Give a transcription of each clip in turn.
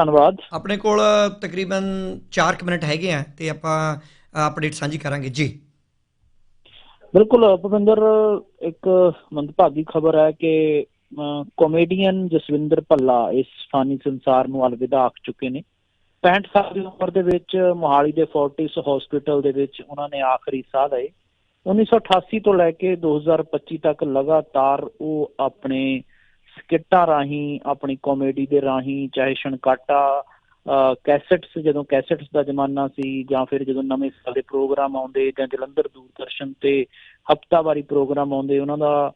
ਧੰਨਵਾਦ। ਆਪਣੇ ਕੋਲ ਤਕਰੀਬਨ 4 ਮਿੰਟ ਹੈਗੇ ਆ ਤੇ ਆਪਾਂ ਅਪਡੇਟ ਸਾਂਝੀ ਕਰਾਂਗੇ। ਜੀ। ਬਿਲਕੁਲ ਭੁਪਿੰਦਰ ਇੱਕ ਮੰਦਭਾਗੀ ਖਬਰ ਹੈ ਕਿ ਕਾਮੇਡੀਅਨ ਜਸਵਿੰਦਰ ਭੱਲਾ ਇਸ ਫਾਨੀ ਸੰਸਾਰ ਨੂੰ ਅਲਵਿਦਾ ਆਖ ਚੁੱਕੇ ਨੇ। 65 ਸਾਲ ਦੀ ਉਮਰ ਦੇ ਵਿੱਚ ਮੋਹਾਲੀ ਦੇ ਫੋਰਟਿਸ ਹਸਪੀਟਲ ਦੇ ਵਿੱਚ ਉਹਨਾਂ ਨੇ ਆਖਰੀ ਸਾਹ ਲਏ। 1988 ਤੋਂ ਲੈ ਕੇ 2025 ਤੱਕ ਲਗਾਤਾਰ ਉਹ ਆਪਣੇ ਸਕਿੱਟਾਂ ਰਾਹੀਂ, ਆਪਣੀ ਕਾਮੇਡੀ ਦੇ ਰਾਹੀਂ, ਚਾਹੇ ਛਣਕਾਟਾ ਕੈਸੇਟਸ ਜਦੋਂ ਕੈਸੇਟਸ ਦਾ ਜ਼ਮਾਨਾ ਸੀ ਜਾਂ ਫਿਰ ਜਦੋਂ ਨਵੇਂ ਸਾਲ ਦੇ ਪ੍ਰੋਗਰਾਮ ਆਉਂਦੇ ਜਾਂ ਜਲੰਧਰ ਦੂਰਦਰਸ਼ਨ ਤੇ ਹਫਤਾਵਾਰੀ ਪ੍ਰੋਗਰਾਮ ਆਉਂਦੇ, ਉਹਨਾਂ ਦਾ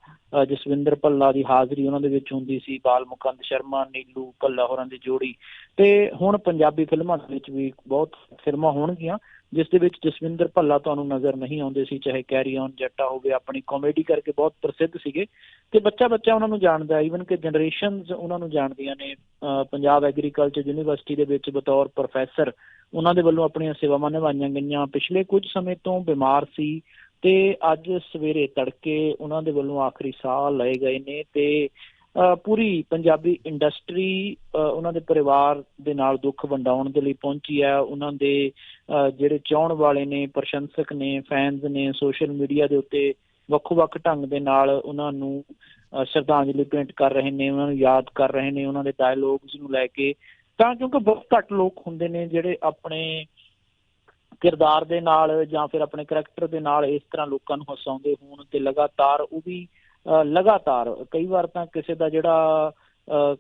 ਜਸਵਿੰਦਰ ਭੱਲਾ ਦੀ ਹਾਜ਼ਰੀ ਉਹਨਾਂ ਦੇ ਵਿੱਚ ਹੁੰਦੀ ਸੀ ਬਾਲ ਮੁਕੰਦ ਸ਼ਰਮਾ, ਨੀਲੂ ਭੱਲਾ ਹੋਰਾਂ ਦੀ ਜੋੜੀ। ਤੇ ਹੁਣ ਪੰਜਾਬੀ ਫਿਲਮਾਂ ਦੇ ਵਿੱਚ ਵੀ ਬਹੁਤ ਫਿਲਮਾਂ ਹੋਣਗੀਆਂ, ਜਿਸ ਦੇ ਵਿੱਚ ਜਸਵਿੰਦਰ ਭੱਲਾ ਤੁਹਾਨੂੰ ਨਜ਼ਰ ਨਹੀਂ ਆਉਂਦੇ ਸੀ, ਚਾਹੇ ਕੈਰੀ ਔਨ ਜੱਟਾ ਹੋਵੇ, ਆਪਣੀ ਕਾਮੇਡੀ ਕਰਕੇ ਬਹੁਤ ਪ੍ਰਸਿੱਧ ਸੀਗੇ। ਤੇ ਬੱਚਾ ਬੱਚਾ ਉਹਨਾਂ ਨੂੰ ਜਾਣਦਾ ਈਵਨ ਕਿ ਜਨਰੇਸ਼ਨਸ ਉਹਨਾਂ ਨੂੰ ਜਾਣਦੀਆਂ ਨੇ ਪੰਜਾਬ ਐਗਰੀਕਲਚਰ ਯੂਨੀਵਰਸਿਟੀ ਦੇ ਵਿੱਚ ਬਤੌਰ ਪ੍ਰੋਫੈਸਰ ਉਹਨਾਂ ਦੇ ਵੱਲੋਂ ਆਪਣੀਆਂ ਸੇਵਾਵਾਂ ਨਿਭਾਈਆਂ ਗਈਆਂ। ਪਿਛਲੇ ਕੁਝ ਸਮੇਂ ਤੋਂ ਬਿਮਾਰ ਸੀ ਤੇ ਅੱਜ ਸਵੇਰੇ ਤੜਕੇ ਉਹਨਾਂ ਦੇ ਵੱਲੋਂ ਆਖਰੀ ਸਾਹ ਲਏ ਗਏ ਨੇ ਤੇ ਪੂਰੀ ਪੰਜਾਬੀ ਇੰਡਸਟਰੀ ਉਹਨਾਂ ਦੇ ਪਰਿਵਾਰ ਦੇ ਨਾਲ ਦੁੱਖ ਵੰਡਾਉਣ ਦੇ ਲਈ ਪਹੁੰਚੀ ਹੈ। ਉਹਨਾਂ ਦੇ, ਅਹ ਜਿਹੜੇ ਚਾਹਣ ਵਾਲੇ ਨੇ, ਪ੍ਰਸ਼ੰਸਕ ਨੇ ਫੈਨਸ ਨੇ ਸੋਸ਼ਲ ਮੀਡੀਆ ਦੇ ਉੱਤੇ ਵੱਖੋ-ਵੱਖ ਢੰਗ ਦੇ ਨਾਲ ਉਹਨਾਂ ਨੂੰ ਸ਼ਰਧਾਂਜਲੀ ਭੇਂਟ ਕਰ ਰਹੇ ਨੇ, ਉਹਨਾਂ ਨੂੰ ਯਾਦ ਕਰ ਰਹੇ ਨੇ, ਉਹਨਾਂ ਦੇ ਡਾਇਲੋਗਸ ਨੂੰ ਲੈ ਕੇ। ਤਾਂ ਕਿਉਂਕਿ ਬਹੁਤ ਘੱਟ ਲੋਕ ਹੁੰਦੇ ਨੇ ਜਿਹੜੇ ਆਪਣੇ ਕਿਰਦਾਰ ਦੇ ਨਾਲ ਜਾਂ ਫਿਰ ਆਪਣੇ ਕਰੈਕਟਰ ਦੇ ਨਾਲ ਇਸ ਤਰ੍ਹਾਂ ਲੋਕਾਂ ਨੂੰ ਹਸਾਉਂਦੇ ਹੋਣ ਤੇ ਲਗਾਤਾਰ ਉਹ ਵੀ ਲਗਾਤਾਰ ਕਈ ਵਾਰ ਤਾਂ ਕਿਸੇ ਦਾ ਜਿਹੜਾ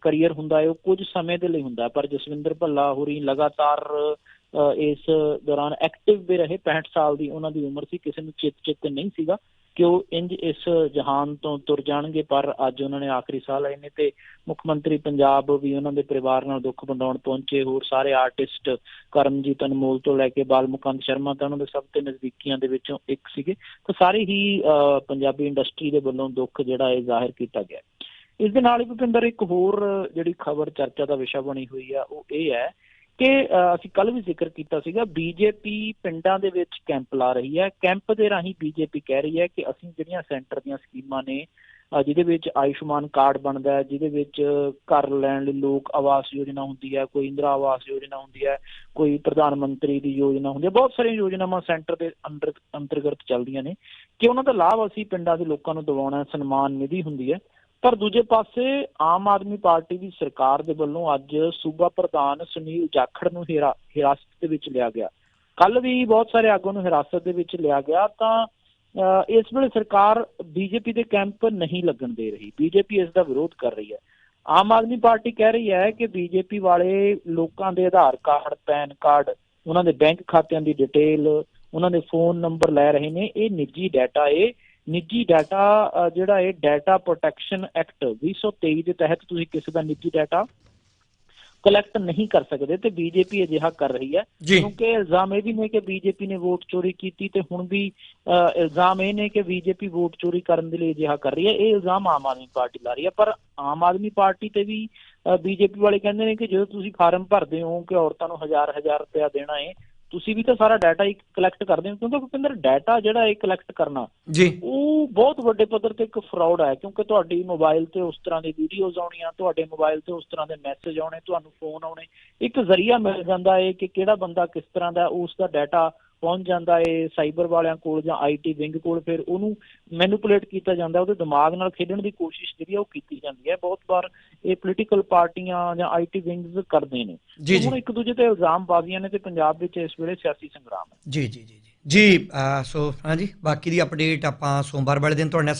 ਕਰੀਅਰ ਹੁੰਦਾ ਹੈ ਉਹ ਕੁਝ ਸਮੇਂ ਦੇ ਲਈ ਹੁੰਦਾ ਪਰ ਜਸਵਿੰਦਰ ਭੱਲਾ ਹੋਰੀ ਲਗਾਤਾਰ, ਅਹ, ਇਸ ਦੌਰਾਨ ਐਕਟਿਵ ਵੀ ਰਹੇ 65 ਸਾਲ ਦੀ ਉਹਨਾਂ ਦੀ ਉਮਰ ਸੀ, ਕਿਸੇ ਨੂੰ ਚਿੱਤ ਚਿੱਤ ਨਹੀਂ ਸੀਗਾ। ਕਿ ਉਹ ਇੰਜ ਇਸ ਜਹਾਨ ਤੋਂ ਤੁਰ ਜਾਣਗੇ? ਪਰ ਅੱਜ ਉਹਨਾਂ ਨੇ ਆਖਰੀ ਸਾਹ ਲਏ ਨੇ ਤੇ ਮੁੱਖ ਮੰਤਰੀ ਪੰਜਾਬ ਵੀ ਉਹਨਾਂ ਦੇ ਪਰਿਵਾਰ ਨਾਲ ਦੁੱਖ ਵੰਡਾਉਣ ਪਹੁੰਚੇ। ਹੋਰ ਸਾਰੇ ਆਰਟਿਸਟ ਕਰਮਜੀਤ ਅਨਮੋਲ ਤੋਂ ਲੈ ਕੇ ਬਾਲ ਮੁਕੰਦ ਸ਼ਰਮਾ ਤਾਂ ਉਹਨਾਂ ਦੇ ਸਭ ਤੋਂ ਨਜ਼ਦੀਕੀਆਂ ਦੇ ਵਿੱਚੋਂ ਇੱਕ ਸੀਗੇ। ਤਾਂ ਸਾਰੇ ਹੀ ਅਹ, ਪੰਜਾਬੀ ਇੰਡਸਟਰੀ ਦੇ ਵੱਲੋਂ ਦੁੱਖ ਜਿਹੜਾ ਹੈ ਜ਼ਾਹਿਰ ਕੀਤਾ ਗਿਆ। ਇਸ ਦੇ ਨਾਲ ਹੀ ਭੁਪਿੰਦਰ ਇੱਕ ਹੋਰ ਜਿਹੜੀ ਖਬਰ ਚਰਚਾ ਦਾ ਵਿਸ਼ਾ ਬਣੀ ਹੋਈ ਆ ਉਹ ਇਹ ਹੈ ਕਿ ਅਸੀਂ ਕੱਲ ਵੀ ਜ਼ਿਕਰ ਕੀਤਾ ਸੀਗਾ ਬੀਜੇਪੀ ਪਿੰਡਾਂ ਦੇ ਵਿੱਚ ਕੈਂਪ ਲਾ ਰਹੀ ਹੈ। ਕੈਂਪ ਦੇ ਰਾਹੀਂ ਬੀਜੇਪੀ ਕਹਿ ਰਹੀ ਹੈ ਕਿ ਅਸੀਂ ਜਿਹੜੀਆਂ ਸੈਂਟਰ ਦੀਆਂ ਸਕੀਮਾਂ ਨੇ ਜਿਹਦੇ ਵਿੱਚ ਆਯੁਸ਼ਮਾਨ ਕਾਰਡ ਬਣਦਾ ਹੈ, ਜਿਹਦੇ ਵਿੱਚ ਘਰ ਲੈਣ ਲਈ ਲੋਕ ਆਵਾਸ ਯੋਜਨਾ ਹੁੰਦੀ ਹੈ, ਕੋਈ ਇੰਦਰਾ ਆਵਾਸ ਯੋਜਨਾ ਹੁੰਦੀ ਹੈ, ਕੋਈ ਪ੍ਰਧਾਨ ਮੰਤਰੀ ਦੀ ਯੋਜਨਾ ਹੁੰਦੀ ਹੈ, ਬਹੁਤ ਸਾਰੀਆਂ ਯੋਜਨਾਵਾਂ ਸੈਂਟਰ ਦੇ ਅੰਦਰ, ਅੰਤਰਗਤ ਚੱਲਦੀਆਂ ਨੇ। ਕਿ ਉਹਨਾਂ ਦਾ ਲਾਭ ਅਸੀਂ ਪਿੰਡਾਂ ਦੇ ਲੋਕਾਂ ਨੂੰ ਦਿਵਾਉਣਾ ਸਨਮਾਨ ਨਿਧੀ ਹੁੰਦੀ ਹੈ। ਪਰ ਦੂਜੇ ਪਾਸੇ ਆਮ ਆਦਮੀ ਪਾਰਟੀ ਦੀ ਸਰਕਾਰ ਦੇ ਵੱਲੋਂ ਅੱਜ ਸੂਬਾ ਪ੍ਰਧਾਨ ਸੁਨੀਲ ਜਾਖੜ ਨੂੰ ਹਿਰਾਸਤ ਦੇ ਵਿੱਚ ਲਿਆ ਗਿਆ। ਕੱਲ ਵੀ ਬਹੁਤ ਸਾਰੇ ਆਗੂਆਂ ਨੂੰ ਹਿਰਾਸਤ ਦੇ ਵਿੱਚ ਲਿਆ ਗਿਆ ਤਾਂ ਇਸ ਵੇਲੇ ਸਰਕਾਰ ਬੀਜੇਪੀ ਦੇ ਕੈਂਪ ਨਹੀਂ ਲੱਗਣ ਦੇ ਰਹੀ। ਬੀਜੇਪੀ ਇਸ ਦਾ ਵਿਰੋਧ ਕਰ ਰਹੀ ਹੈ। ਆਮ ਆਦਮੀ ਪਾਰਟੀ ਕਹਿ ਰਹੀ ਹੈ ਕਿ ਬੀਜੇਪੀ ਵਾਲੇ ਲੋਕਾਂ ਦੇ ਆਧਾਰ ਕਾਰਡ, ਪੈਨ ਕਾਰਡ, ਉਹਨਾਂ ਦੇ ਬੈਂਕ ਖਾਤਿਆਂ ਦੀ ਡਿਟੇਲ, ਉਹਨਾਂ ਦੇ ਫੋਨ ਨੰਬਰ ਲੈ ਰਹੇ ਨੇ। ਇਹ ਨਿੱਜੀ ਡਾਟਾ ਏ। ਨਿੱਜੀ ਡਾਟਾ ਜਿਹੜਾ ਹੈ ਡਾਟਾ ਪ੍ਰੋਟੈਕਸ਼ਨ ਐਕਟ 2023 ਦੇ ਤਹਿਤ ਤੁਸੀਂ ਕਿਸੇ ਦਾ ਨਿੱਜੀ ਡਾਟਾ ਕਲੈਕਟ ਨਹੀਂ ਕਰ ਸਕਦੇ ਤੇ ਬੀਜੇਪੀ ਅਜਿਹਾ ਕਰ ਰਹੀ ਹੈ। ਕਿਉਂਕਿ ਇਲਜ਼ਾਮ ਇਹ ਵੀ ਨੇ ਕਿ ਬੀਜੇਪੀ ਨੇ ਵੋਟ ਚੋਰੀ ਕੀਤੀ ਤੇ ਹੁਣ ਵੀ ਇਲਜ਼ਾਮ ਇਹ ਨੇ ਕਿ ਬੀਜੇਪੀ ਵੋਟ ਚੋਰੀ ਕਰਨ ਦੇ ਲਈ ਅਜਿਹਾ ਕਰ ਰਹੀ ਹੈ। ਇਹ ਇਲਜ਼ਾਮ ਆਮ ਆਦਮੀ ਪਾਰਟੀ ਲਾ ਰਹੀ ਹੈ। ਪਰ ਆਮ ਆਦਮੀ ਪਾਰਟੀ ਤੇ ਵੀ ਬੀਜੇਪੀ ਵਾਲੇ ਕਹਿੰਦੇ ਨੇ ਕਿ ਜਦੋਂ ਤੁਸੀਂ ਫਾਰਮ ਭਰਦੇ ਹੋ ਕਿ ਔਰਤਾਂ ਨੂੰ ਹਜ਼ਾਰ ਹਜ਼ਾਰ ਰੁਪਇਆ ਦੇਣਾ ਹੈ ਤੁਸੀਂ ਵੀ ਤਾਂ ਸਾਰਾ ਡਾਟਾ ਹੀ ਕਲੈਕਟ ਕਰਦੇ ਹੋ ਕਿਉਂਕਿ ਭੁਪਿੰਦਰ ਡਾਟਾ ਜਿਹੜਾ ਇਹ ਕਲੈਕਟ ਕਰਨਾ ਜੀ। ਉਹ ਬਹੁਤ ਵੱਡੇ ਪੱਧਰ ਤੇ ਇੱਕ ਫਰਾਡ ਹੈ ਕਿਉਂਕਿ ਤੁਹਾਡੀ ਮੋਬਾਈਲ ਤੇ ਉਸ ਤਰ੍ਹਾਂ ਦੀ ਵੀਡੀਓਜ਼ ਆਉਣੀਆਂ ਤੁਹਾਡੇ ਮੋਬਾਈਲ ਤੇ ਉਸ ਤਰ੍ਹਾਂ ਦੇ ਮੈਸੇਜ ਆਉਣੇ ਤੁਹਾਨੂੰ ਫੋਨ ਆਉਣੇ ਇੱਕ ਜ਼ਰੀਆ ਮਿਲ ਜਾਂਦਾ ਹੈ ਕਿ ਕਿਹੜਾ ਬੰਦਾ ਕਿਸ ਤਰ੍ਹਾਂ ਦਾ ਉਸ ਦਾ ਡਾਟਾ ਪਹੁੰਚ ਜਾਂਦਾ ਹੈ ਸਾਈਬਰ ਵਾਲਿਆਂ ਕੋਲ ਜਾਂ ਆਈਟੀ ਵਿੰਗ ਕੋਲ ਫਿਰ ਉਹਨੂੰ ਮੈਨੂਪੂਲੇਟ ਕੀਤਾ ਜਾਂਦਾ ਉਹਦੇ ਦਿਮਾਗ ਨਾਲ ਖੇਡਣ ਦੀ ਕੋਸ਼ਿਸ਼ ਜਿਹੜੀ ਆ ਉਹ ਕੀਤੀ ਜਾਂਦੀ ਹੈ। ਬਹੁਤ ਵਾਰ ਇਹ ਪੋਲੀਟੀਕਲ ਪਾਰਟੀਆਂ ਜਾਂ ਆਈਟੀ ਵਿੰਗਸ ਕਰਦੇ ਨੇ। ਹੁਣ ਇੱਕ ਦੂਜੇ ਤੇ ਇਲਜ਼ਾਮ ਬਾਜ਼ੀਆਂ ਨੇ ਤੇ ਪੰਜਾਬ ਵਿੱਚ ਇਸ ਵੇਲੇ ਸਿਆਸੀ ਸੰਗਰਾਮ ਹੈ। ਜੀ ਜੀ ਜੀ ਜੀ। ਸੋ ਹਾਂਜੀ ਬਾਕੀ ਦੀ ਅਪਡੇਟ ਆਪਾਂ ਸੋਮਵਾਰ ਵਾਲੇ ਦਿਨ ਤੁਹਾਡੇ ਨਾਲ